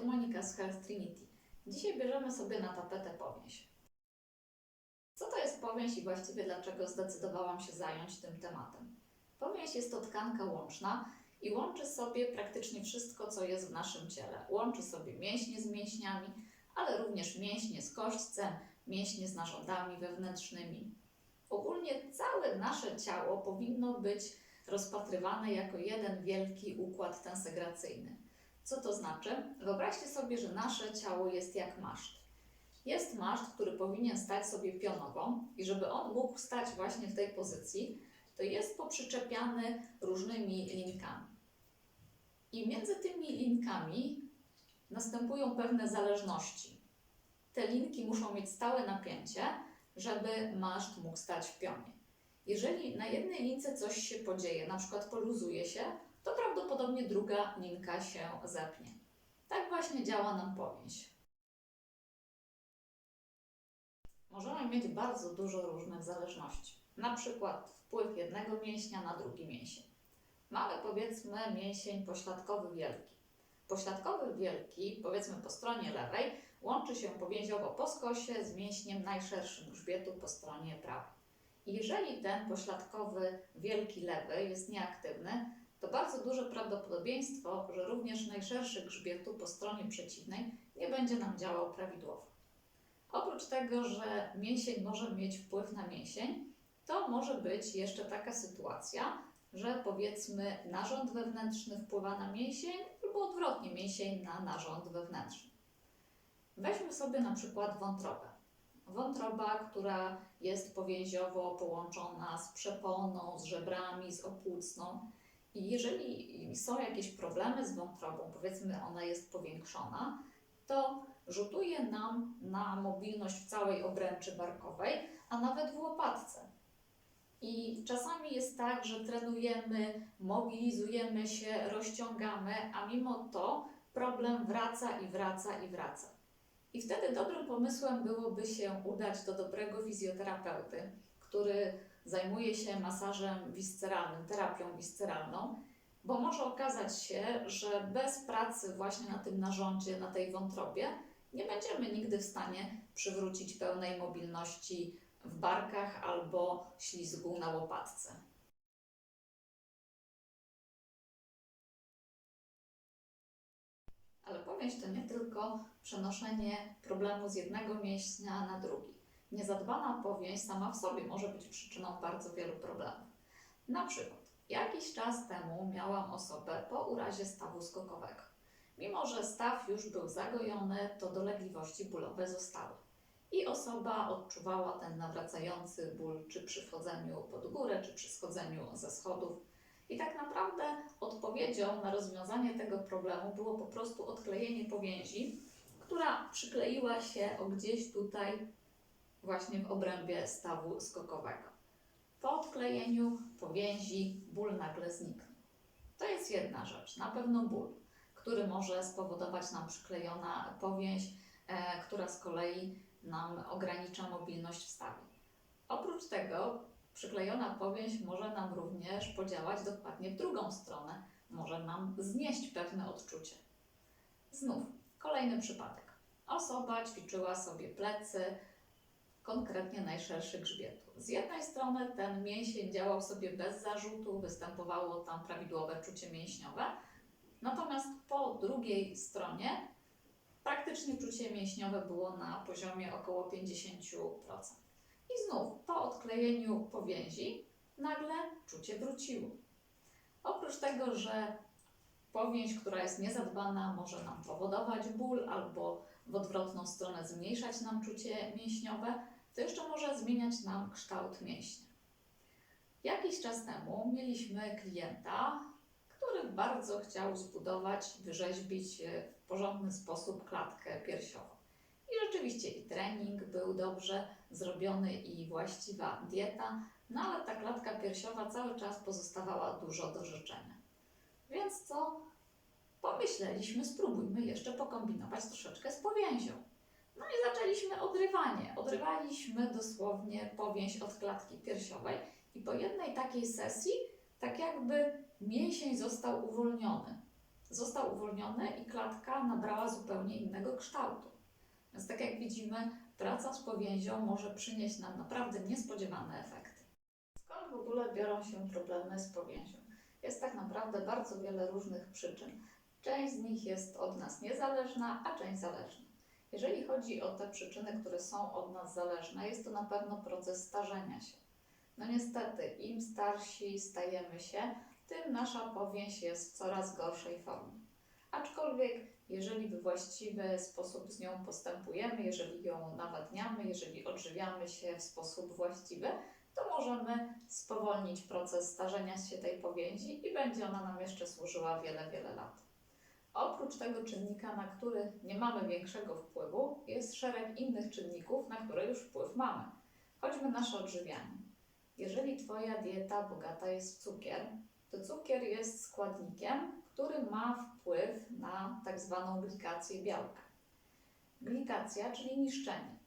tu Monika z Health Trinity. Dzisiaj bierzemy sobie na tapetę powięź. Co to jest powięź i właściwie dlaczego zdecydowałam się zająć tym tematem? Powięź jest to tkanka łączna i łączy sobie praktycznie wszystko, co jest w naszym ciele. Łączy sobie mięśnie z mięśniami, ale również mięśnie z kośćcem, mięśnie z narządami wewnętrznymi. Ogólnie całe nasze ciało powinno być rozpatrywane jako jeden wielki układ tensegracyjny. Co to znaczy? Wyobraźcie sobie, że nasze ciało jest jak maszt. Jest maszt, który powinien stać sobie pionowo i żeby on mógł stać właśnie w tej pozycji, to jest poprzyczepiany różnymi linkami. I między tymi linkami następują pewne zależności. Te linki muszą mieć stałe napięcie, żeby maszt mógł stać w pionie. Jeżeli na jednej lince coś się podzieje, na przykład poluzuje się, prawdopodobnie druga linka się zepnie. Tak właśnie działa nam powięź. Możemy mieć bardzo dużo różnych zależności. Na przykład wpływ jednego mięśnia na drugi mięsień. Mamy powiedzmy mięsień pośladkowy wielki. Pośladkowy wielki, powiedzmy po stronie lewej, łączy się powięziowo po skosie z mięśniem najszerszym grzbietu po stronie prawej. Jeżeli ten pośladkowy wielki lewy jest nieaktywny, to bardzo duże prawdopodobieństwo, że również najszerszy grzbietu po stronie przeciwnej nie będzie nam działał prawidłowo. Oprócz tego, że mięsień może mieć wpływ na mięsień, to może być jeszcze taka sytuacja, że powiedzmy narząd wewnętrzny wpływa na mięsień albo odwrotnie mięsień na narząd wewnętrzny. Weźmy sobie na przykład wątrobę. Wątroba, która jest powięziowo połączona z przeponą, z żebrami, z opłucną. I jeżeli są jakieś problemy z wątrobą, powiedzmy ona jest powiększona, to rzutuje nam na mobilność w całej obręczy barkowej, a nawet w łopatce. I czasami jest tak, że trenujemy, mobilizujemy się, rozciągamy, a mimo to problem wraca i wraca i wraca. I wtedy dobrym pomysłem byłoby się udać do dobrego fizjoterapeuty, który zajmuje się masażem wisceralnym, terapią wisceralną, bo może okazać się, że bez pracy właśnie na tym narządzie, na tej wątrobie, nie będziemy nigdy w stanie przywrócić pełnej mobilności w barkach albo ślizgu na łopatce. Ale powięź to nie tylko przenoszenie problemu z jednego mięśnia na drugi. Niezadbana powięź sama w sobie może być przyczyną bardzo wielu problemów. Na przykład, jakiś czas temu miałam osobę po urazie stawu skokowego. Mimo, że staw już był zagojony, to dolegliwości bólowe zostały. I osoba odczuwała ten nawracający ból, czy przy wchodzeniu pod górę, czy przy schodzeniu ze schodów. I tak naprawdę odpowiedzią na rozwiązanie tego problemu było po prostu odklejenie powięzi, która przykleiła się o gdzieś tutaj, właśnie w obrębie stawu skokowego. Po odklejeniu powięzi ból nagle zniknął. To jest jedna rzecz, na pewno ból, który może spowodować nam przyklejona powięź, e, która z kolei nam ogranicza mobilność w stawie. Oprócz tego przyklejona powięź może nam również podziałać dokładnie w drugą stronę, może nam znieść pewne odczucie. Znów kolejny przypadek. Osoba ćwiczyła sobie plecy, konkretnie najszerszy grzbietu. Z jednej strony ten mięsień działał sobie bez zarzutu, występowało tam prawidłowe czucie mięśniowe, natomiast po drugiej stronie praktycznie czucie mięśniowe było na poziomie około 50%. I znów po odklejeniu powięzi nagle czucie wróciło. Oprócz tego, że powięź, która jest niezadbana, może nam powodować ból albo w odwrotną stronę zmniejszać nam czucie mięśniowe, to jeszcze może zmieniać nam kształt mięśnia. Jakiś czas temu mieliśmy klienta, który bardzo chciał zbudować, wyrzeźbić e, w porządny sposób klatkę piersiową. I rzeczywiście i trening był dobrze zrobiony i właściwa dieta, no ale ta klatka piersiowa cały czas pozostawała dużo do życzenia. Więc co? Pomyśleliśmy, spróbujmy jeszcze pokombinować troszeczkę z powięzią. No i zaczęliśmy odrywanie. Odrywaliśmy dosłownie powięź od klatki piersiowej i po jednej takiej sesji tak jakby mięsień został uwolniony. został uwolniony i klatka nabrała zupełnie innego kształtu. Więc tak jak widzimy, praca z powięzią może przynieść nam naprawdę niespodziewane efekty. Skąd w ogóle biorą się problemy z powięzią? Jest tak naprawdę bardzo wiele różnych przyczyn. Część z nich jest od nas niezależna, a część zależna. Jeżeli chodzi o te przyczyny, które są od nas zależne, jest to na pewno proces starzenia się. No niestety, im starsi stajemy się, tym nasza powięź jest w coraz gorszej formie. Aczkolwiek, jeżeli w właściwy sposób z nią postępujemy, jeżeli ją nawadniamy, jeżeli odżywiamy się w sposób właściwy, to możemy spowolnić proces starzenia się tej powięzi i będzie ona nam jeszcze służyła wiele, wiele lat. Oprócz tego czynnika, na który nie mamy większego wpływu, jest szereg innych czynników, na które już wpływ mamy. Choćby nasze odżywianie. Jeżeli Twoja dieta bogata jest w cukier, to cukier jest składnikiem, który ma wpływ na tak zwaną glikację białka. Glikacja, czyli niszczenie.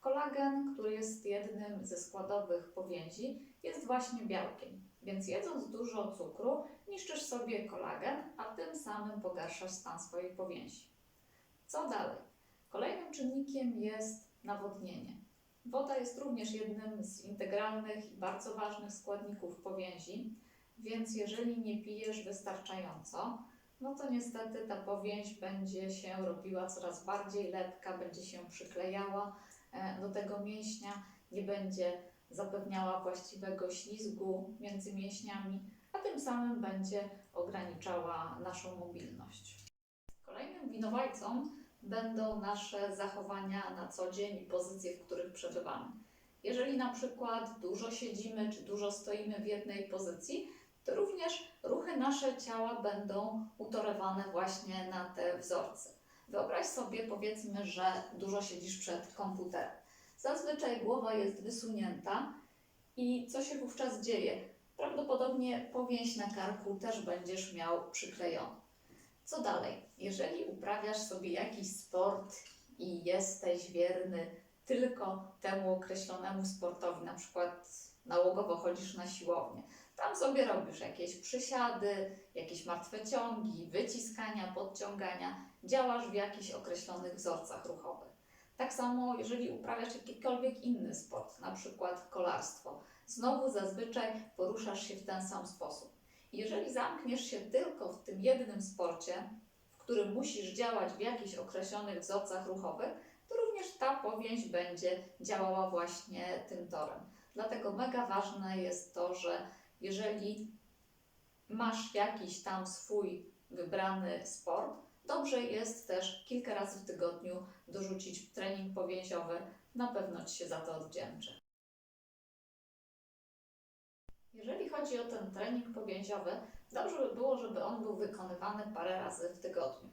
Kolagen, który jest jednym ze składowych powięzi, jest właśnie białkiem, więc jedząc dużo cukru, niszczysz sobie kolagen, a tym samym pogarszasz stan swojej powięzi. Co dalej? Kolejnym czynnikiem jest nawodnienie. Woda jest również jednym z integralnych i bardzo ważnych składników powięzi, więc jeżeli nie pijesz wystarczająco, no to niestety ta powięź będzie się robiła coraz bardziej lepka, będzie się przyklejała e, do tego mięśnia, nie będzie zapewniała właściwego ślizgu między mięśniami, a tym samym będzie ograniczała naszą mobilność. Kolejnym winowajcą będą nasze zachowania na co dzień i pozycje, w których przebywamy. Jeżeli na przykład dużo siedzimy czy dużo stoimy w jednej pozycji, to również ruchy nasze ciała będą utorowane właśnie na te wzorce. Wyobraź sobie, powiedzmy, że dużo siedzisz przed komputerem. Zazwyczaj głowa jest wysunięta i co się wówczas dzieje? Prawdopodobnie powięź na karku też będziesz miał przyklejony. Co dalej? Jeżeli uprawiasz sobie jakiś sport i jesteś wierny tylko temu określonemu sportowi, na przykład nałogowo chodzisz na siłownię, tam sobie robisz jakieś przysiady, jakieś martwe ciągi, wyciskania, podciągania, działasz w jakichś określonych wzorcach ruchowych. Tak samo, jeżeli uprawiasz jakikolwiek inny sport, na przykład kolarstwo, znowu zazwyczaj poruszasz się w ten sam sposób. Jeżeli zamkniesz się tylko w tym jednym sporcie, w którym musisz działać w jakichś określonych wzorcach ruchowych, to również ta powięź będzie działała właśnie tym torem. Dlatego mega ważne jest to, że jeżeli masz jakiś tam swój wybrany sport, dobrze jest też kilka razy w tygodniu dorzucić trening powięziowy. Na pewno Ci się za to odwdzięczy. Jeżeli chodzi o ten trening powięziowy, dobrze by było, żeby on był wykonywany parę razy w tygodniu.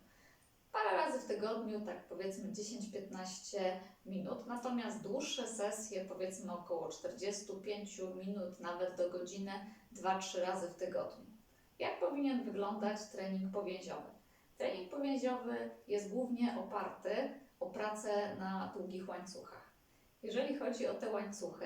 Parę razy w tygodniu, tak powiedzmy 10-15 minut, natomiast dłuższe sesje, powiedzmy około 45 minut, nawet do godziny, 2-3 razy w tygodniu. Jak powinien wyglądać trening powięziowy? Trening powięziowy jest głównie oparty o pracę na długich łańcuchach. Jeżeli chodzi o te łańcuchy,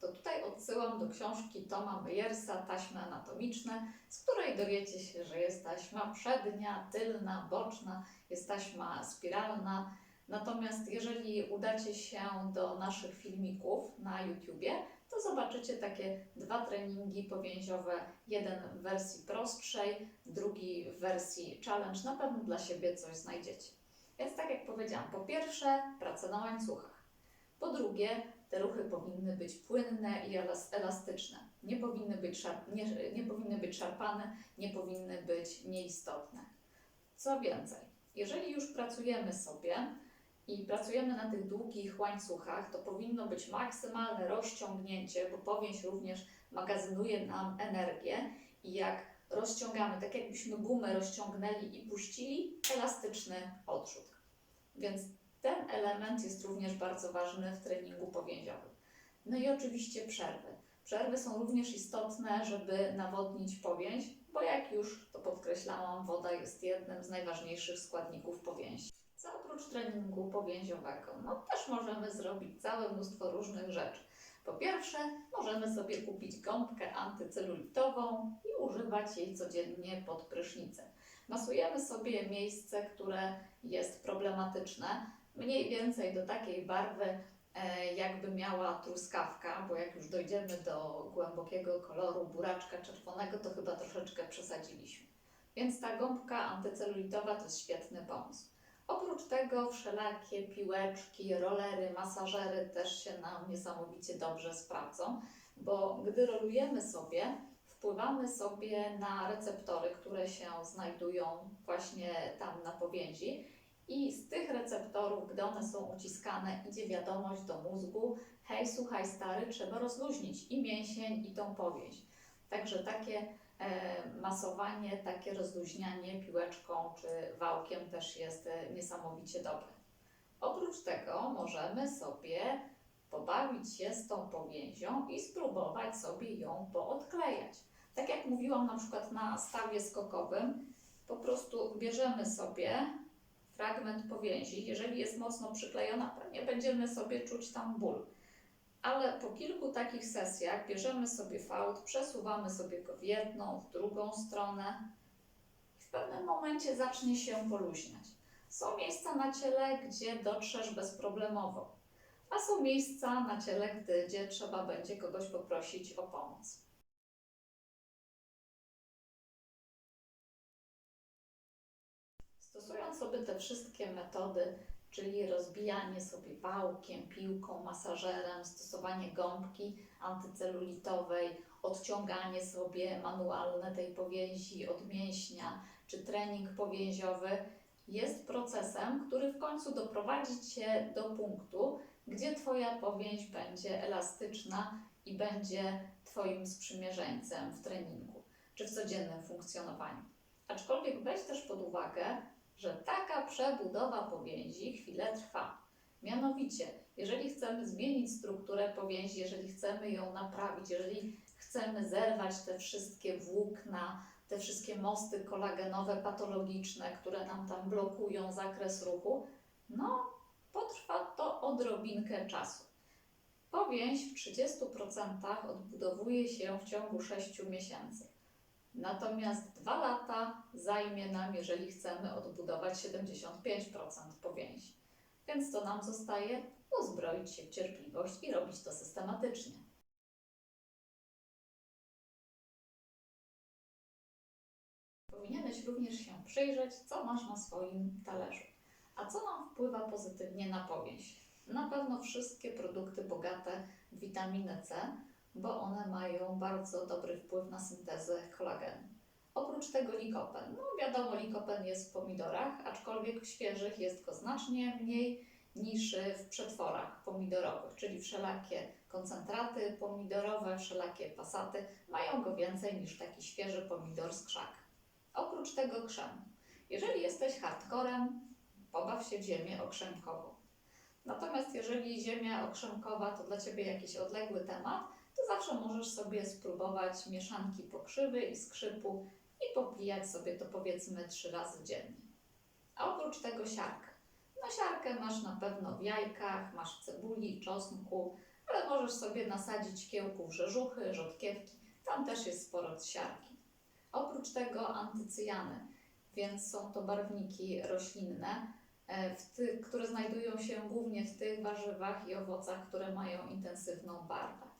to tutaj odsyłam do książki Toma Meyersa Taśmy anatomiczne, z której dowiecie się, że jest taśma przednia, tylna, boczna, jest taśma spiralna. Natomiast jeżeli udacie się do naszych filmików na YouTubie, to zobaczycie takie dwa treningi powięziowe, jeden w wersji prostszej, drugi w wersji challenge. Na pewno dla siebie coś znajdziecie. Więc tak jak powiedziałam, po pierwsze praca na łańcuchach. Po drugie, te ruchy powinny być płynne i elas- elastyczne. Nie powinny być, nie, nie powinny być szarpane, nie powinny być nieistotne. Co więcej, jeżeli już pracujemy sobie i pracujemy na tych długich łańcuchach, to powinno być maksymalne rozciągnięcie, bo powięź również magazynuje nam energię i jak rozciągamy, tak jakbyśmy gumę rozciągnęli i puścili, elastyczny odrzut. Więc ten element jest również bardzo ważny w treningu powięziowym. No i oczywiście przerwy. Przerwy są również istotne, żeby nawodnić powięź, bo jak już to podkreślałam, woda jest jednym z najważniejszych składników powięzi. Co oprócz treningu powięziowego? No też możemy zrobić całe mnóstwo różnych rzeczy. Po pierwsze, możemy sobie kupić gąbkę antycelulitową i używać jej codziennie pod prysznicem. Masujemy sobie miejsce, które jest problematyczne, mniej więcej do takiej barwy, e, jakby miała truskawka, bo jak już dojdziemy do głębokiego koloru buraczka czerwonego, to chyba troszeczkę przesadziliśmy. Więc ta gąbka antycelulitowa to jest świetny pomysł. Oprócz tego wszelakie piłeczki, rolery, masażery też się nam niesamowicie dobrze sprawdzą, bo gdy rolujemy sobie, wpływamy sobie na receptory, które się znajdują właśnie tam na powięzi i z tych receptorów, gdy one są uciskane, idzie wiadomość do mózgu, hej, słuchaj stary, trzeba rozluźnić i mięsień, i tą powięź. Także takie masowanie, takie rozluźnianie piłeczką czy wałkiem też jest e, niesamowicie dobre. Oprócz tego możemy sobie pobawić się z tą powięzią i spróbować sobie ją poodklejać. Tak jak mówiłam na przykład na stawie skokowym, po prostu bierzemy sobie fragment powięzi. Jeżeli jest mocno przyklejona, pewnie będziemy sobie czuć tam ból. Ale po kilku takich sesjach bierzemy sobie fałd, przesuwamy sobie go w jedną, w drugą stronę i w pewnym momencie zacznie się poluźniać. Są miejsca na ciele, gdzie dotrzesz bezproblemowo, a są miejsca na ciele, gdzie trzeba będzie kogoś poprosić o pomoc. Stosując sobie te wszystkie metody, czyli rozbijanie sobie wałkiem, piłką, masażerem, stosowanie gąbki antycelulitowej, odciąganie sobie manualne tej powięzi od mięśnia, czy trening powięziowy, jest procesem, który w końcu doprowadzi Cię do punktu, gdzie Twoja powięź będzie elastyczna i będzie Twoim sprzymierzeńcem w treningu, czy w codziennym funkcjonowaniu. Aczkolwiek weź też pod uwagę, że taka przebudowa powięzi chwilę trwa. Mianowicie, jeżeli chcemy zmienić strukturę powięzi, jeżeli chcemy ją naprawić, jeżeli chcemy zerwać te wszystkie włókna, te wszystkie mosty kolagenowe patologiczne, które nam tam blokują zakres ruchu, no potrwa to odrobinkę czasu. Powięź w 30% odbudowuje się w ciągu 6 miesięcy. Natomiast dwa lata zajmie nam, jeżeli chcemy odbudować 75% powięzi. Więc to nam zostaje uzbroić się w cierpliwość i robić to systematycznie. Powinieneś również się przyjrzeć, co masz na swoim talerzu. A co nam wpływa pozytywnie na powięź? Na pewno wszystkie produkty bogate w witaminę C, bo one mają bardzo dobry wpływ na syntezę kolagenu. Oprócz tego likopen. No wiadomo, likopen jest w pomidorach, aczkolwiek w świeżych jest go znacznie mniej niż w przetworach pomidorowych, czyli wszelakie koncentraty pomidorowe, wszelakie pasaty mają go więcej niż taki świeży pomidor z krzaka. Oprócz tego krzemu. Jeżeli jesteś hardcorem, pobaw się w ziemię okrzemkową. Natomiast jeżeli ziemia okrzemkowa to dla Ciebie jakiś odległy temat, to zawsze możesz sobie spróbować mieszanki pokrzywy i skrzypu i popijać sobie to powiedzmy trzy razy dziennie. A oprócz tego siarkę. No siarkę masz na pewno w jajkach, masz w cebuli, czosnku, ale możesz sobie nasadzić kiełków rzeżuchy, rzodkiewki. Tam też jest sporo siarki. Oprócz tego antycyjany, więc są to barwniki roślinne, e, w ty, które znajdują się głównie w tych warzywach i owocach, które mają intensywną barwę.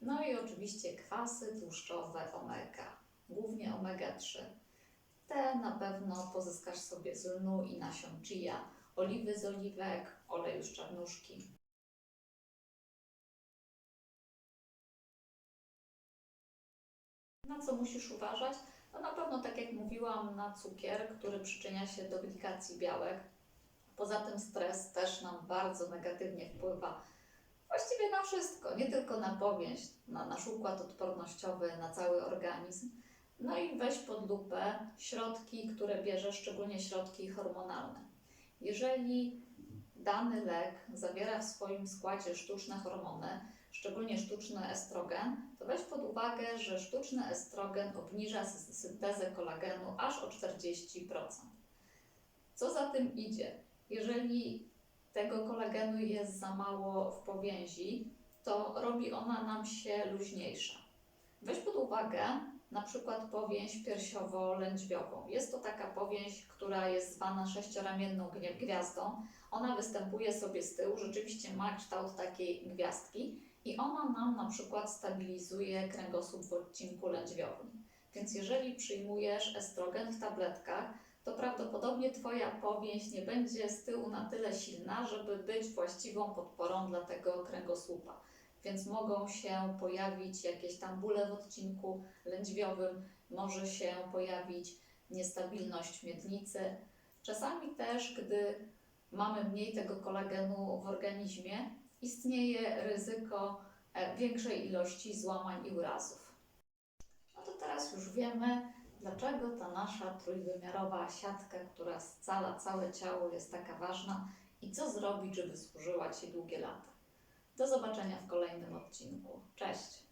No i oczywiście kwasy tłuszczowe omega, głównie omega-3. Te na pewno pozyskasz sobie z lnu i nasion chia, oliwy z oliwek, oleju z czarnuszki. Na co musisz uważać? No na pewno, tak jak mówiłam, na cukier, który przyczynia się do glikacji białek. Poza tym stres też nam bardzo negatywnie wpływa właściwie na wszystko, nie tylko na powięź, na nasz układ odpornościowy, na cały organizm. No i weź pod lupę środki, które bierze, szczególnie środki hormonalne. Jeżeli dany lek zawiera w swoim składzie sztuczne hormony, szczególnie sztuczny estrogen, to weź pod uwagę, że sztuczny estrogen obniża sy- syntezę kolagenu aż o 40%. Co za tym idzie? Jeżeli tego kolagenu jest za mało w powięzi, to robi ona nam się luźniejsza. Weź pod uwagę, na przykład powięź piersiowo-lędźwiową. Jest to taka powięź, która jest zwana sześcioramienną gwiazdą. Ona występuje sobie z tyłu, rzeczywiście ma kształt takiej gwiazdki i ona nam na przykład stabilizuje kręgosłup w odcinku lędźwiowym. Więc jeżeli przyjmujesz estrogen w tabletkach, to prawdopodobnie Twoja powięź nie będzie z tyłu na tyle silna, żeby być właściwą podporą dla tego kręgosłupa. Więc mogą się pojawić jakieś tam bóle w odcinku lędźwiowym, może się pojawić niestabilność miednicy. Czasami też, gdy mamy mniej tego kolagenu w organizmie, istnieje ryzyko e, większej ilości złamań i urazów. No to teraz już wiemy, dlaczego ta nasza trójwymiarowa siatka, która scala całe ciało, jest taka ważna i co zrobić, żeby służyła Ci długie lata. Do zobaczenia w kolejnym odcinku. Cześć!